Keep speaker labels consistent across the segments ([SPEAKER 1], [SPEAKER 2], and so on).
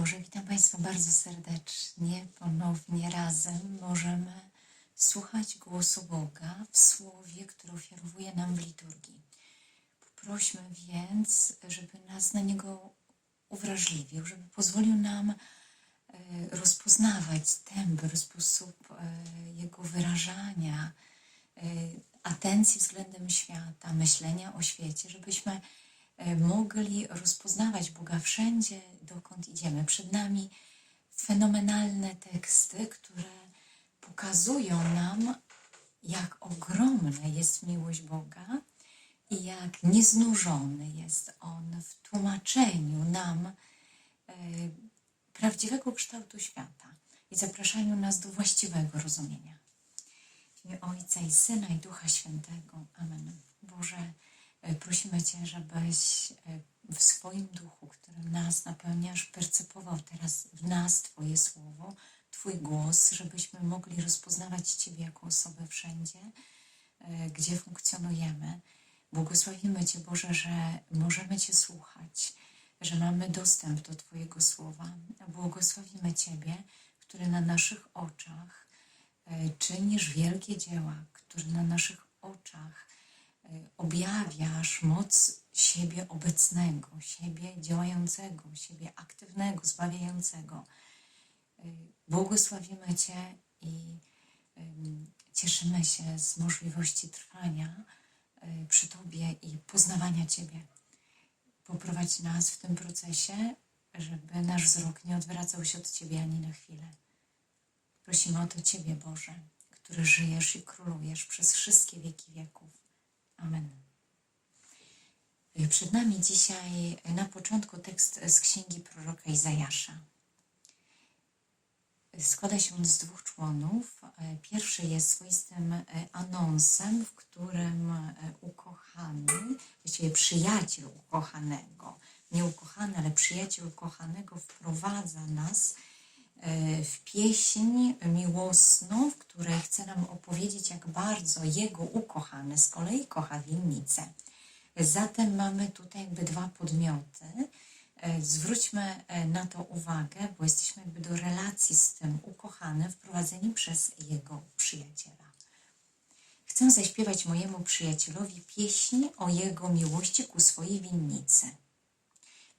[SPEAKER 1] Boże, witam Państwa bardzo serdecznie. Ponownie razem możemy słuchać głosu Boga w słowie, które ofiarowuje nam w liturgii. Poprośmy więc, żeby nas na niego uwrażliwił, żeby pozwolił nam e, rozpoznawać tembr, sposób e, jego wyrażania, e, atencji względem świata, myślenia o świecie, żebyśmy mogli rozpoznawać Boga wszędzie, dokąd idziemy. Przed nami fenomenalne teksty, które pokazują nam, jak ogromna jest miłość Boga i jak nieznużony jest On w tłumaczeniu nam e, prawdziwego kształtu świata i zapraszaniu nas do właściwego rozumienia. W imię Ojca i Syna i Ducha Świętego. Amen. Boże, e, prosimy Cię, żebyś e, w swoim duchu, którym nas napełniasz, percepował teraz w nas Twoje słowo, Twój głos, żebyśmy mogli rozpoznawać Ciebie jako osobę wszędzie, e, gdzie funkcjonujemy. Błogosławimy Cię, Boże, że możemy Cię słuchać, że mamy dostęp do Twojego słowa. Błogosławimy Ciebie, który na naszych oczach e, czynisz wielkie dzieła, który na naszych oczach e, objawiasz moc siebie obecnego, siebie działającego, siebie aktywnego, zbawiającego. E, Błogosławimy Cię i cieszymy się z możliwości trwania e, przy Tobie i poznawania Ciebie. Poprowadź nas w tym procesie, żeby nasz wzrok nie odwracał się od Ciebie ani na chwilę. Prosimy o to Ciebie, Boże, który żyjesz i królujesz przez wszystkie wieki wieków. Amen. Przed nami dzisiaj na początku tekst z księgi proroka Izajasza. Składa się on z dwóch członów. Pierwszy jest swoistym anonsem, w którym ukochany, właściwie przyjaciel ukochanego, nie ukochany, ale przyjaciel ukochanego wprowadza nas w pieśń miłosną, w której chce nam opowiedzieć, jak bardzo jego ukochany z kolei kocha winnicę. Zatem mamy tutaj jakby dwa podmioty. E, Zwróćmy e, na to uwagę, bo jesteśmy jakby do relacji z tym ukochanym wprowadzeni przez jego przyjaciela. Chcę zaśpiewać mojemu przyjacielowi pieśń o jego miłości ku swojej winnicy.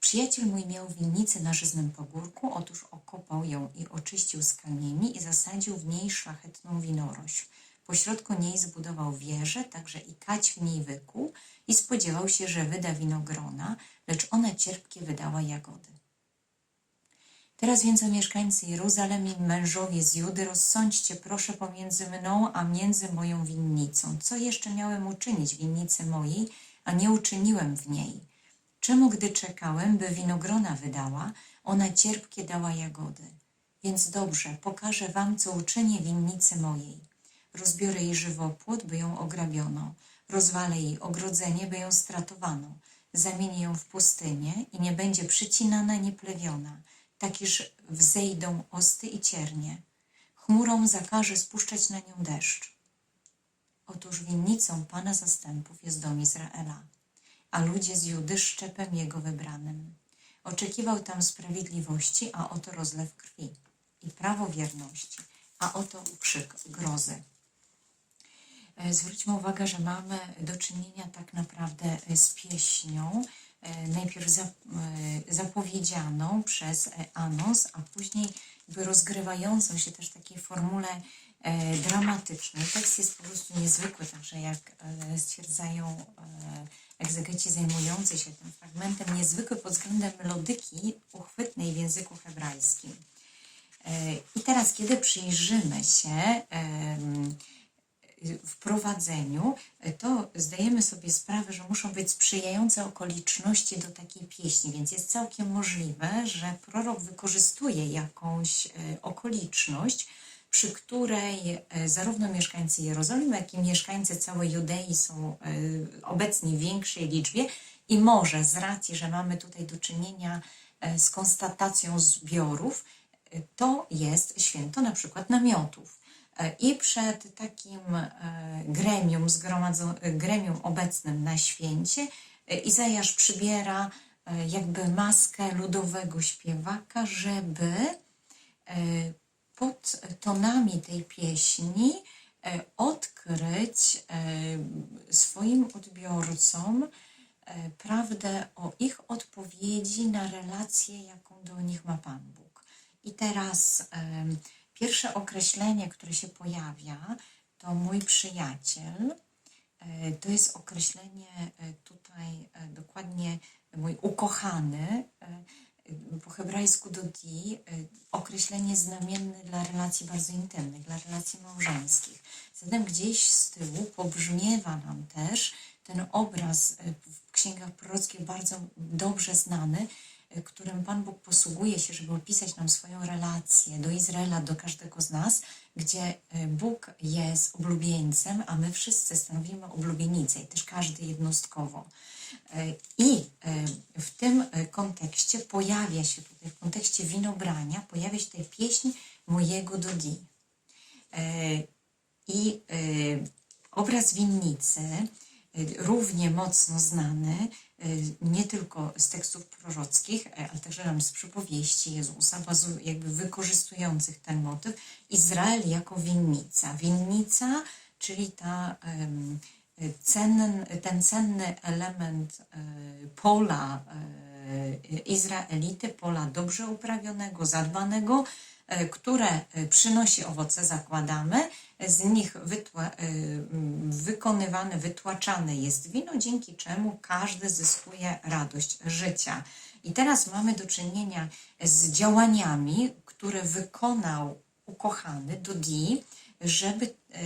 [SPEAKER 1] Przyjaciel mój miał winnicę na żyznym pagórku, otóż okopał ją i oczyścił z kamieni i zasadził w niej szlachetną winorośl. Pośrodku niej zbudował wieżę, także i kać w niej wykuł i spodziewał się, że wyda winogrona, lecz ona cierpkie wydała jagody. Teraz więc, mieszkańcy Jeruzalem i mężowie z Judy, rozsądźcie proszę pomiędzy mną a między moją winnicą. Co jeszcze miałem uczynić winnicy mojej, a nie uczyniłem w niej? Czemu, gdy czekałem, by winogrona wydała, ona cierpkie dała jagody? Więc dobrze, pokażę wam, co uczynię winnicy mojej. Rozbiorę jej żywopłot, by ją ograbiono. Rozwalę jej ogrodzenie, by ją stratowano. Zamienię ją w pustynię i nie będzie przycinana, nie plewiona. Tak iż wzejdą osty i ciernie. Chmurą zakaże spuszczać na nią deszcz. Otóż winnicą Pana zastępów jest dom Izraela, a ludzie z Judy szczepem Jego wybranym. Oczekiwał tam sprawiedliwości, a oto rozlew krwi i prawo wierności, a oto krzyk grozy. E, Zwróćmy uwagę, że mamy do czynienia tak naprawdę z pieśnią, e, najpierw e, zapowiedzianą przez anons, a później rozgrywającą się też w takiej formule e, dramatycznej. Tekst jest po prostu niezwykły, także jak e, stwierdzają e, egzegeci zajmujący się tym fragmentem, niezwykły pod względem melodyki uchwytnej w języku hebrajskim. I teraz, kiedy przyjrzymy się wprowadzeniu, to zdajemy sobie sprawę, że muszą być sprzyjające okoliczności do takiej pieśni, więc jest całkiem możliwe, że prorok wykorzystuje jakąś okoliczność, przy której e, zarówno mieszkańcy Jerozolimy, jak i mieszkańcy całej Judei są e, obecni w większej liczbie i może z racji, że mamy tutaj do czynienia e, z konstatacją zbiorów, to jest święto na przykład namiotów. I przed takim gremium, gremium obecnym na święcie, Izajasz przybiera jakby maskę ludowego śpiewaka, żeby pod tonami tej pieśni e, odkryć e, swoim odbiorcom e, prawdę o ich odpowiedzi na relację, jaką do nich ma Pan Bóg. I teraz pierwsze określenie, które się pojawia, to mój przyjaciel. To jest określenie tutaj dokładnie mój ukochany, po hebrajsku dodi, e, określenie znamienne dla relacji bardzo intymnych, dla relacji małżeńskich. Zatem gdzieś z tyłu pobrzmiewa nam też ten obraz e, w księgach prorockich bardzo dobrze znany, którym Pan Bóg posługuje się, żeby opisać nam swoją relację do Izraela, do każdego z nas, gdzie e, Bóg jest oblubieńcem, a my wszyscy stanowimy oblubienicę i też każdy jednostkowo. E, I e, w tym e, kontekście pojawia się tutaj, w kontekście winobrania, pojawia się tutaj pieśń mojego Dodi. E, I e, obraz winnicy, e, równie mocno znany, e, nie tylko z tekstów prorockich, e, ale także nam z przypowieści Jezusa, jakby wykorzystujących ten motyw, Izrael jako winnica. Winnica, czyli ta, cen, ten cenny element e, pola e, Izraelity, pola dobrze uprawionego, zadbanego, które e, przynosi owoce, zakładamy, z nich wytła, e, wykonywane, wytłaczane jest wino, dzięki czemu każdy zyskuje radość życia. I teraz mamy do czynienia z działaniami, które wykonał ukochany Dodi, żeby e,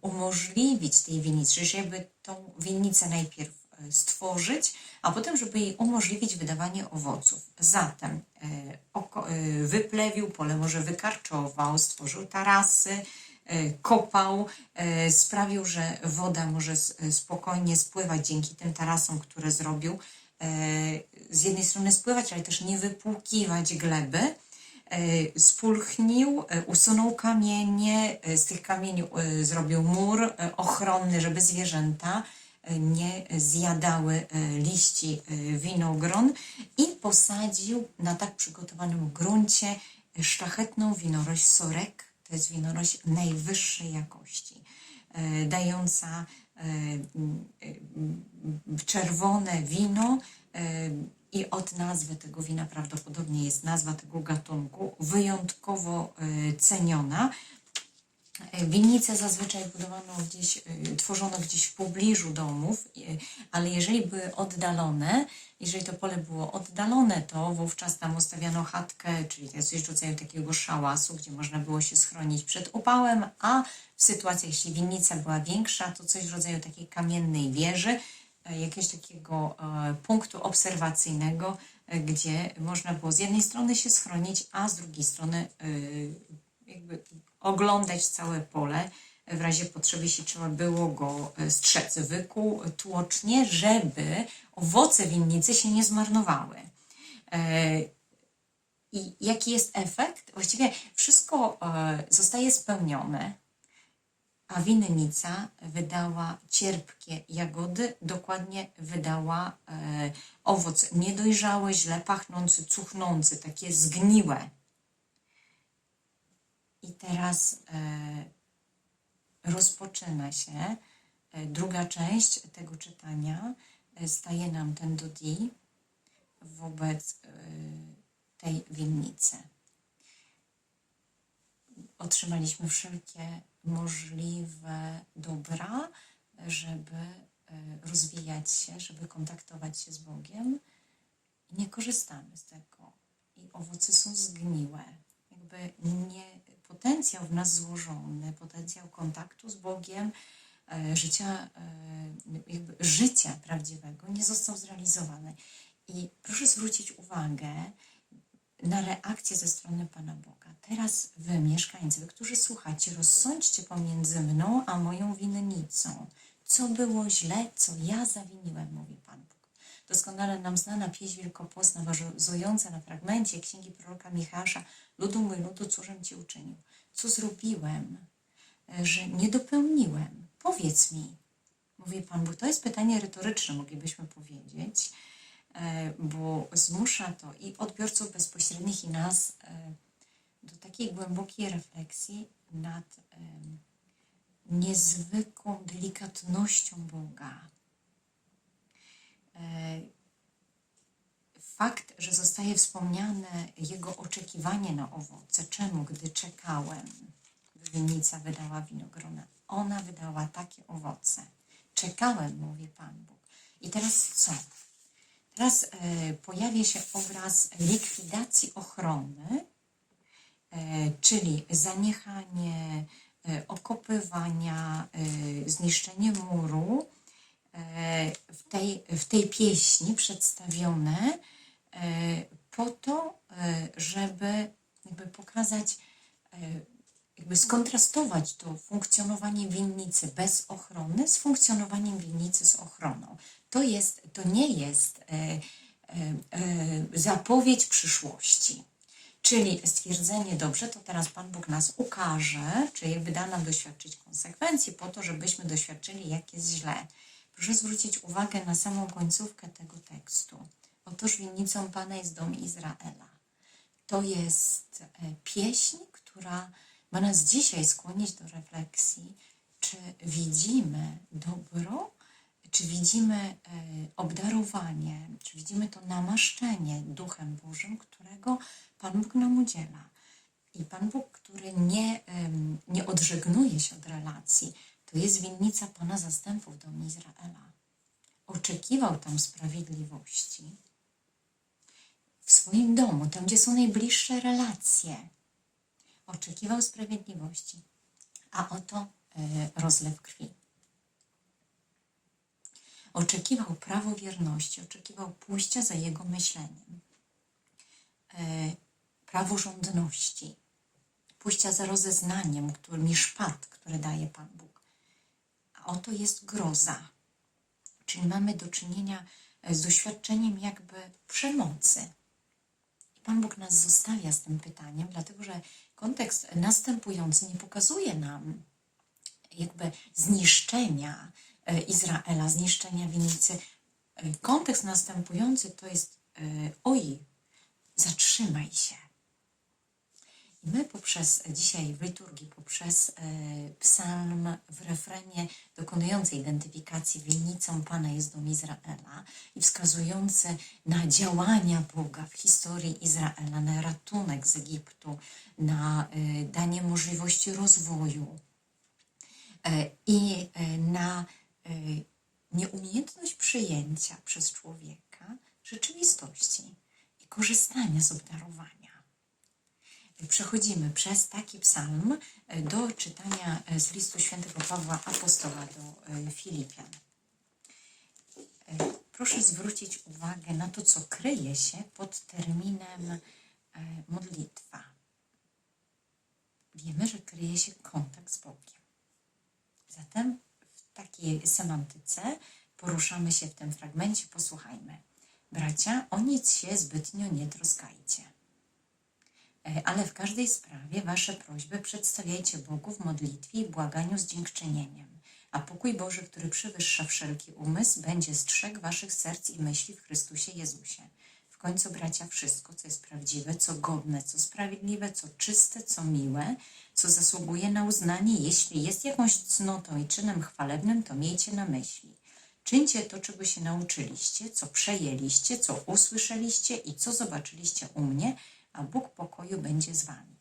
[SPEAKER 1] umożliwić tej winnicy, żeby tą winnicę najpierw e, stworzyć, a potem, żeby jej umożliwić wydawanie owoców. Zatem e, e, wyplewił pole, może wykarczował, stworzył tarasy, e, kopał, e, sprawił, że woda może e, spokojnie spływać dzięki tym tarasom, które zrobił. E, Z jednej strony spływać, ale też nie wypłukiwać gleby e, spulchnił, e, usunął kamienie, e, z tych kamieni e, zrobił mur e, ochronny, żeby zwierzęta e, nie zjadały e, liści e, winogron i posadził na tak przygotowanym gruncie szlachetną winorość sorek. To jest winorość najwyższej jakości, e, dająca czerwone wino i od nazwy tego wina prawdopodobnie jest nazwa tego gatunku wyjątkowo ceniona. E, Winnice zazwyczaj budowano gdzieś, e, tworzono gdzieś w pobliżu domów, e, ale jeżeli były oddalone, jeżeli to pole było oddalone, to wówczas tam ustawiano chatkę, czyli coś w rodzaju takiego szałasu, gdzie można było się schronić przed upałem, a w sytuacji, jeśli winnica była większa, to coś w rodzaju takiej kamiennej wieży, jakiegoś takiego punktu obserwacyjnego, gdzie można było z jednej strony się schronić, a z drugiej strony jakby oglądać całe pole w razie potrzeby, jeśli trzeba było go e, strzec. Wykuł tłocznie, żeby owoce winnicy się nie zmarnowały. E, I jaki jest efekt? Właściwie wszystko e, zostaje spełnione, a winnica wydała cierpkie jagody, dokładnie wydała owoc niedojrzały, źle pachnący, cuchnący, takie zgniłe. I teraz e, rozpoczyna się e, druga część tego czytania. E, staje nam ten Dodi wobec tej winnicy. Otrzymaliśmy wszelkie możliwe dobra, żeby rozwijać się, żeby kontaktować się z Bogiem. I nie korzystamy z tego. I owoce są zgniłe. Jakby nie, potencjał w nas złożony, potencjał kontaktu z Bogiem, e, życia, e, jakby życia prawdziwego nie został zrealizowany. I proszę zwrócić uwagę na reakcję ze strony Pana Boga. Teraz wy, mieszkańcy, wy, którzy słuchacie, rozsądźcie pomiędzy mną a moją winnicą. Co było źle, co ja zawiniłem, mówi Pan Bóg. Doskonale nam znana pieśń wielkopostna, bazująca na fragmencie księgi proroka Michała, ludu mój, ludu, cóżem Ci uczynił? Co zrobiłem, e, że nie dopełniłem? Powiedz mi, mówi Pan Bóg. To jest pytanie retoryczne, moglibyśmy powiedzieć. e, bo zmusza to i odbiorców bezpośrednich, i nas e, do takiej głębokiej refleksji nad niezwykłą delikatnością Boga. E, Fakt, że zostaje wspomniane Jego oczekiwanie na owoce. Czemu? Gdy czekałem, winnica wydała winogrona. Ona wydała takie owoce. Czekałem, mówi Pan Bóg. I teraz co? Teraz e, pojawia się obraz likwidacji ochrony, e, czyli zaniechanie okopywania, zniszczenie muru. W tej, w tej pieśni przedstawione e, po to, e, żeby jakby pokazać, e, jakby skontrastować to funkcjonowanie winnicy bez ochrony z funkcjonowaniem winnicy z ochroną. To, jest, to nie jest zapowiedź przyszłości. Czyli stwierdzenie, dobrze, to teraz Pan Bóg nas ukaże, czyli jakby da nam doświadczyć konsekwencji po to, żebyśmy doświadczyli, jak jest źle. Proszę zwrócić uwagę na samą końcówkę tego tekstu. Otóż winnicą Pana jest dom Izraela. To jest e, pieśń, która ma nas dzisiaj skłonić do refleksji, czy widzimy dobro, czy widzimy e, obdarowanie, czy widzimy to namaszczenie Duchem Bożym, którego Pan Bóg nam udziela. I Pan Bóg, który nie, nie odżegnuje się od relacji, to jest winnica Pana zastępów dom Izraela. Oczekiwał tam sprawiedliwości w swoim domu, tam gdzie są najbliższe relacje. Oczekiwał sprawiedliwości, a oto e, rozlew krwi. Oczekiwał prawowierności, oczekiwał pójścia za jego myśleniem, e, praworządności, pójścia za rozeznaniem, którym szpat, które daje Pan Bóg. Oto jest groza, czyli mamy do czynienia z doświadczeniem jakby przemocy. I Pan Bóg nas zostawia z tym pytaniem, dlatego że kontekst następujący nie pokazuje nam jakby zniszczenia e, Izraela, zniszczenia winnicy. E, Kontekst następujący to jest e, oj, zatrzymaj się. My poprzez dzisiaj w liturgii, poprzez e, psalm w refrenie dokonujący identyfikacji winnicą Pana jest dom Izraela i wskazujący na działania Boga w historii Izraela, na ratunek z Egiptu, na e, danie możliwości rozwoju e, i na nieumiejętność przyjęcia przez człowieka rzeczywistości i korzystania z obdarowania przechodzimy przez taki psalm e, do czytania e, z listu świętego Pawła Apostoła do e, Filipian. Proszę zwrócić uwagę na to, co kryje się pod terminem modlitwa. Wiemy, że kryje się kontakt z Bogiem. Zatem w takiej semantyce poruszamy się w tym fragmencie. Posłuchajmy. Bracia, o nic się zbytnio nie troskajcie ale w każdej sprawie wasze prośby przedstawiajcie Bogu w modlitwie i błaganiu z dziękczynieniem. A pokój Boży, który przewyższa wszelki umysł, będzie strzegł waszych serc i myśli w Chrystusie Jezusie. W końcu, bracia, wszystko, co jest prawdziwe, co godne, co sprawiedliwe, co czyste, co miłe, co zasługuje na uznanie, jeśli jest jakąś cnotą i czynem chwalebnym, to miejcie na myśli. Czyńcie to, czego się nauczyliście, co przejęliście, co usłyszeliście i co zobaczyliście u mnie – a Bóg pokoju będzie z wami.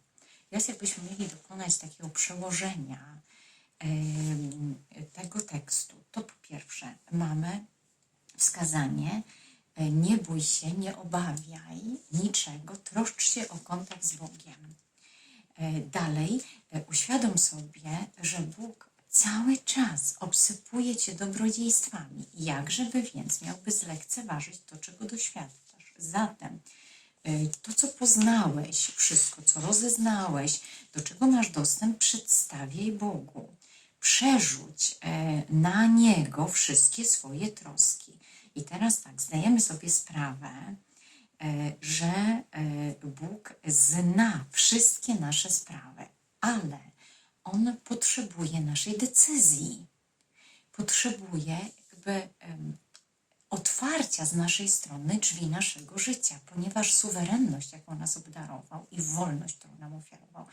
[SPEAKER 1] Teraz jakbyśmy mieli dokonać takiego przełożenia tego tekstu, to po pierwsze mamy wskazanie e, nie bój się, nie obawiaj niczego, troszcz się o kontakt z Bogiem. E, dalej, e, uświadom sobie, że Bóg cały czas obsypuje cię dobrodziejstwami. Jakżeby więc miałby zlekceważyć to, czego doświadczasz? Zatem to, co poznałeś, wszystko, co rozeznałeś, do czego masz dostęp, przedstawiaj Bogu. Przerzuć e, na Niego wszystkie swoje troski. I teraz tak, zdajemy sobie sprawę, e, że Bóg zna wszystkie nasze sprawy, ale On potrzebuje naszej decyzji. Potrzebuje jakby otwarcia z naszej strony drzwi naszego życia, ponieważ suwerenność, jaką nas obdarował i wolność, którą nam ofiarował,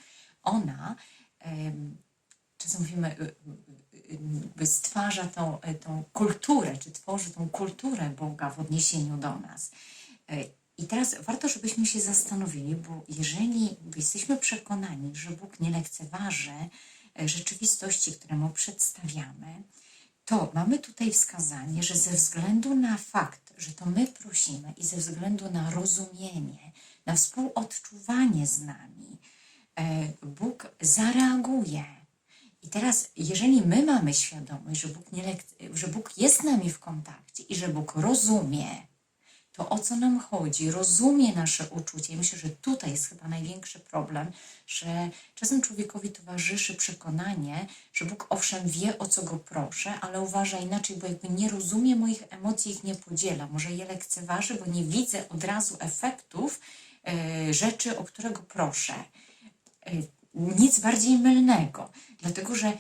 [SPEAKER 1] ona, em, czasem mówimy, y, y, y, stwarza tą, y, tą kulturę, czy tworzy tą kulturę Boga w odniesieniu do nas. Y, I teraz warto, żebyśmy się zastanowili, bo jeżeli jesteśmy przekonani, że Bóg nie lekceważy e, rzeczywistości, które Mu przedstawiamy, to mamy tutaj wskazanie, że ze względu na fakt, że to my prosimy i ze względu na rozumienie, na współodczuwanie z nami, e, Bóg zareaguje. I teraz, jeżeli my mamy świadomość, że Bóg, nie że Bóg jest z nami w kontakcie i że Bóg rozumie, to o co nam chodzi, rozumie nasze uczucie. I myślę, że tutaj jest chyba największy problem, że czasem człowiekowi towarzyszy przekonanie, że Bóg owszem wie, o co go proszę, ale uważa inaczej, bo jakby nie rozumie moich emocji, ich nie podziela. Może je lekceważy, bo nie widzę od razu efektów e, rzeczy, o którego proszę. E, nic bardziej mylnego, dlatego że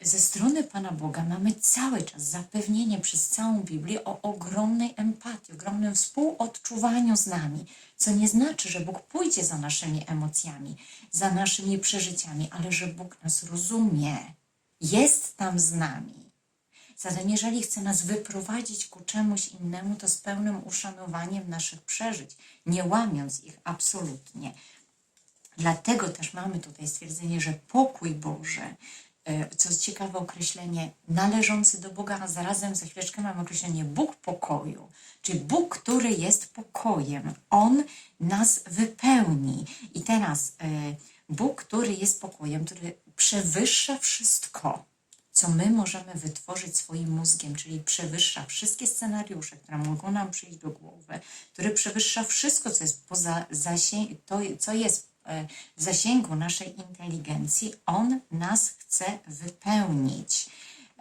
[SPEAKER 1] ze strony Pana Boga mamy cały czas zapewnienie przez całą Biblię o ogromnej empatii, ogromnym współodczuwaniu z nami, co nie znaczy, że Bóg pójdzie za naszymi emocjami, za naszymi przeżyciami, ale że Bóg nas rozumie, jest tam z nami. Zatem, jeżeli chce nas wyprowadzić ku czemuś innemu, to z pełnym uszanowaniem naszych przeżyć, nie łamiąc ich absolutnie. Dlatego też mamy tutaj stwierdzenie, że pokój Boży, co jest ciekawe określenie, należący do Boga, a zarazem za chwileczkę mamy określenie Bóg pokoju, czyli Bóg, który jest pokojem. On nas wypełni. I teraz e, Bóg, który jest pokojem, który przewyższa wszystko, co my możemy wytworzyć swoim mózgiem, czyli przewyższa wszystkie scenariusze, które mogą nam przyjść do głowy, który przewyższa wszystko, co jest poza zasięg, to, co jest e, w zasięgu naszej inteligencji, on nas chce wypełnić.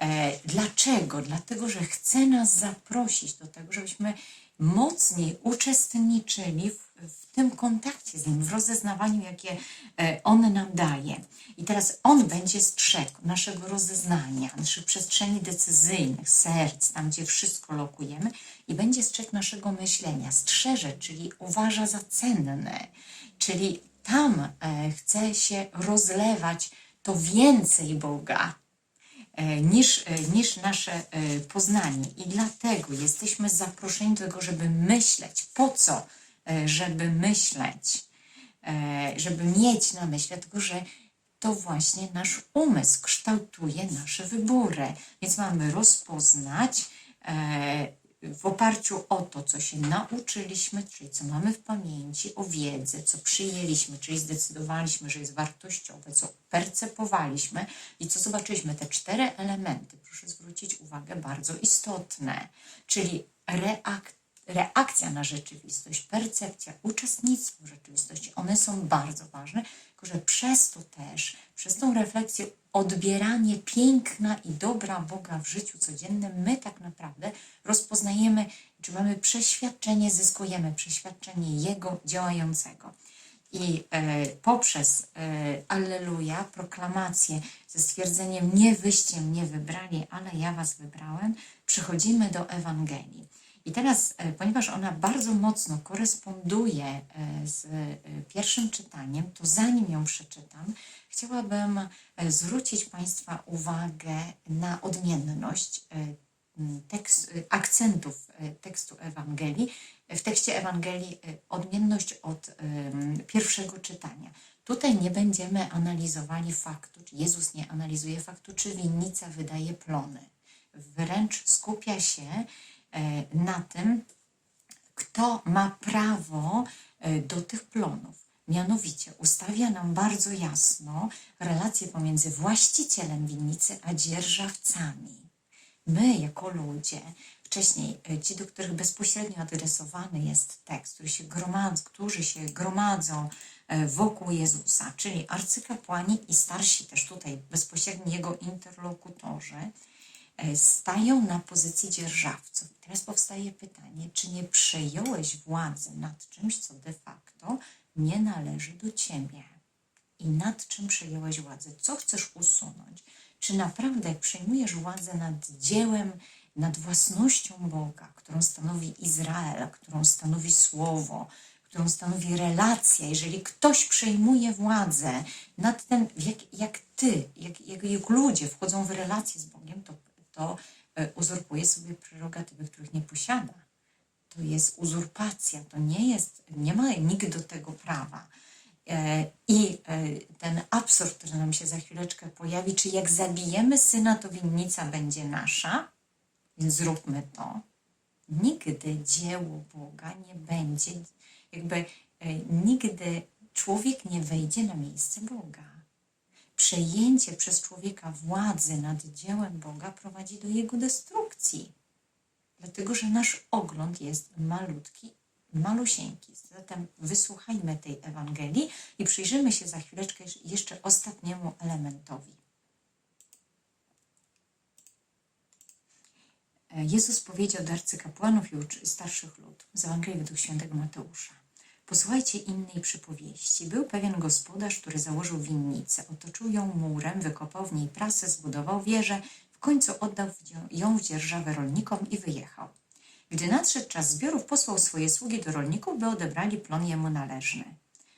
[SPEAKER 1] E, Dlaczego? Dlatego, że chce nas zaprosić do tego, żebyśmy mocniej uczestniczyli w, w tym kontakcie z Nim, w rozeznawaniu, jakie e, On nam daje. I teraz On będzie strzegł naszego rozeznania, naszych przestrzeni decyzyjnych, serc, tam gdzie wszystko lokujemy, i będzie strzegł naszego myślenia. Strzeże, czyli uważa za cenne, czyli tam e, chce się rozlewać to więcej Boga, e, niż, e, niż nasze poznanie. I dlatego jesteśmy zaproszeni do tego, żeby myśleć. Po co? Żeby myśleć, żeby mieć na myśli, dlatego że to właśnie nasz umysł kształtuje nasze wybory. Więc mamy rozpoznać w oparciu o to, co się nauczyliśmy, czyli co mamy w pamięci, o wiedzę, co przyjęliśmy, czyli zdecydowaliśmy, że jest wartościowe, co percepowaliśmy i co zobaczyliśmy. Te cztery elementy, proszę zwrócić uwagę, bardzo istotne, czyli reak reakcja na rzeczywistość, percepcja, uczestnictwo w rzeczywistości, one są bardzo ważne, tylko że przez to też, przez tą refleksję, odbieranie piękna i dobra Boga w życiu codziennym, my tak naprawdę rozpoznajemy, czy mamy przeświadczenie, zyskujemy przeświadczenie Jego działającego. I e, poprzez e, Alleluja, proklamację ze stwierdzeniem nie wyście mnie wybrali, ale ja was wybrałem, przechodzimy do Ewangelii. I teraz, e, ponieważ ona bardzo mocno koresponduje e, z e, pierwszym czytaniem, to zanim ją przeczytam, chciałabym zwrócić Państwa uwagę na odmienność tekst, akcentów tekstu Ewangelii. W tekście Ewangelii odmienność od pierwszego czytania. Tutaj nie będziemy analizowali faktu, czy Jezus nie analizuje faktu, czy winnica wydaje plony. Wręcz skupia się na tym, kto ma prawo e, do tych plonów. Mianowicie ustawia nam bardzo jasno relację pomiędzy właścicielem winnicy a dzierżawcami. My, jako ludzie, wcześniej e, ci, do których bezpośrednio adresowany jest tekst, który się gromad, którzy się gromadzą e, wokół Jezusa, czyli arcykapłani i starsi też tutaj bezpośredni jego interlokutorzy, e, stają na pozycji dzierżawców. Teraz powstaje pytanie, czy nie przejąłeś władzy nad czymś, co de facto nie należy do ciebie? I nad czym przejąłeś władzę? Co chcesz usunąć? Czy naprawdę jak przejmujesz władzę nad dziełem nad własnością Boga, którą stanowi Izrael, którą stanowi Słowo, którą stanowi relacja. Jeżeli ktoś przejmuje władzę nad tym, jak, jak ty, jak, jak, jak ludzie wchodzą w relację z Bogiem, to, to e, uzurpuje sobie prerogatywy, których nie posiada. To jest uzurpacja, to nie jest, nie ma nikt do tego prawa. E, I e, ten absurd, który nam się za chwileczkę pojawi, czy jak zabijemy syna, to winnica będzie nasza, więc zróbmy to. Nigdy dzieło Boga nie będzie, jakby nigdy człowiek nie wejdzie na miejsce Boga. Przejęcie przez człowieka władzy nad dziełem Boga prowadzi do jego destrukcji. Dlatego, że nasz ogląd jest malutki, malusieńki. Zatem wysłuchajmy tej Ewangelii i przyjrzymy się za chwileczkę jeszcze ostatniemu elementowi. Jezus powiedział do arcykapłanów i starszych lud z Ewangelii według świętego Mateusza. Posłuchajcie innej przypowieści. Był pewien gospodarz, który założył winnicę, otoczył ją murem, wykopał w niej prasę, zbudował wieżę, w końcu oddał ją w dzierżawę rolnikom i wyjechał. Gdy nadszedł czas zbiorów, posłał swoje sługi do rolników, by odebrali plon jemu należny.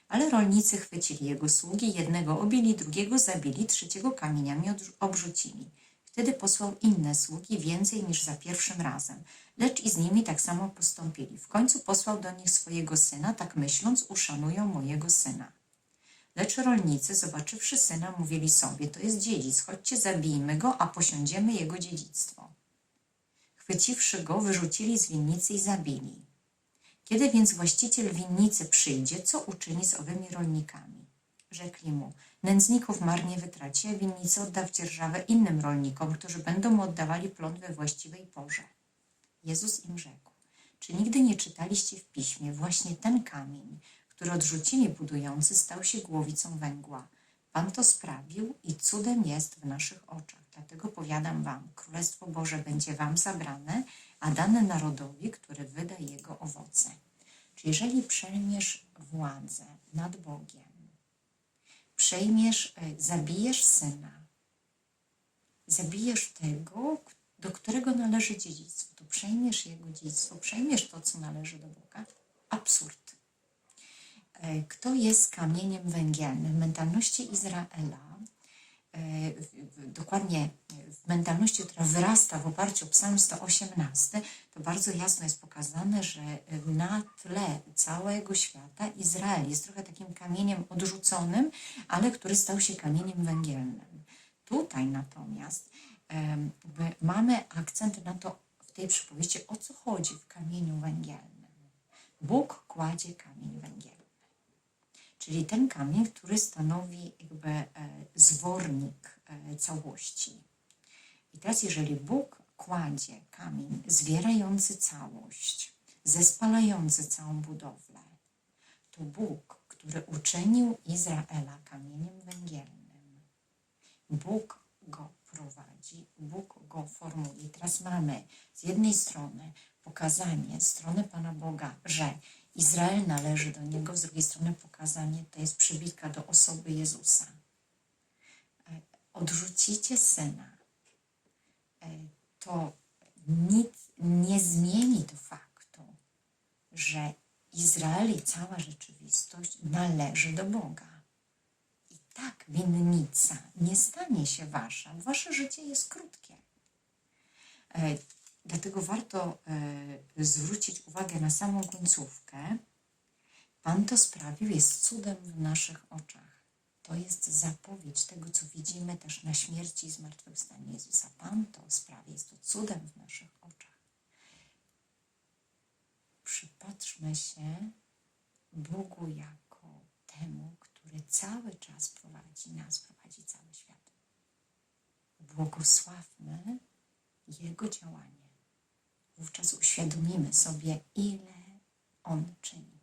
[SPEAKER 1] Ale rolnicy chwycili jego sługi, jednego obili, drugiego zabili, trzeciego kamieniami obrzucili. Wtedy posłał inne sługi, więcej niż za pierwszym razem, lecz i z nimi tak samo postąpili. W końcu posłał do nich swojego syna, tak myśląc, uszanują mojego syna. Lecz rolnicy, zobaczywszy syna, mówili sobie, to jest dziedzic, chodźcie zabijmy go, a posiądziemy jego dziedzictwo. Chwyciwszy go, wyrzucili z winnicy i zabili. Kiedy więc właściciel winnicy przyjdzie, co uczyni z owymi rolnikami? Rzekli mu, nędzników marnie wytraci, a winnicę odda w dzierżawę innym rolnikom, którzy będą mu oddawali plon we właściwej porze. Jezus im rzekł, czy nigdy nie czytaliście w piśmie, właśnie ten kamień, który odrzucili budujący, stał się głowicą węgła. Pan to sprawił i cudem jest w naszych oczach. Dlatego powiadam wam, Królestwo Boże będzie wam zabrane, a dane narodowi, który wyda jego owoce. Czy jeżeli przejmiesz władzę nad Bogiem, przejmiesz, e, zabijesz syna, zabijesz tego, do którego należy dziedzictwo, to przejmiesz jego dziedzictwo, przejmiesz to, co należy do Boga. Absurd. E, Kto jest kamieniem węgielnym? Mentalności Izraela, dokładnie w mentalności, która wyrasta w oparciu o Psalm 118, to bardzo jasno jest pokazane, że na tle całego świata Izrael jest trochę takim kamieniem odrzuconym, ale który stał się kamieniem węgielnym. Tutaj natomiast mamy akcent na to w tej przypowieści, o co chodzi w kamieniu węgielnym. Bóg kładzie kamień czyli ten kamień, który stanowi jakby e, zwornik e, całości. I teraz, jeżeli Bóg kładzie kamień zwierający całość, zespalający całą budowlę, to Bóg, który uczynił Izraela kamieniem węgielnym, Bóg go prowadzi, Bóg go formuje. I teraz mamy z jednej strony pokazanie strony Pana Boga, że Izrael należy do Niego, z drugiej strony pokazanie to jest przybitka do osoby Jezusa. E, Odrzucicie Syna, e, to nic nie zmieni to faktu, że Izrael i cała rzeczywistość należy do Boga. I tak winnica nie stanie się wasza. Wasze życie jest krótkie. Dlatego warto e, zwrócić uwagę na samą końcówkę. Pan to sprawił, jest cudem w naszych oczach. To jest zapowiedź tego, co widzimy też na śmierci i zmartwychwstaniu Jezusa. Pan to sprawi, jest to cudem w naszych oczach. Przypatrzmy się Bogu jako temu, który cały czas prowadzi nas, prowadzi cały świat. Błogosławmy Jego działanie. Wówczas uświadomimy sobie, ile On czyni.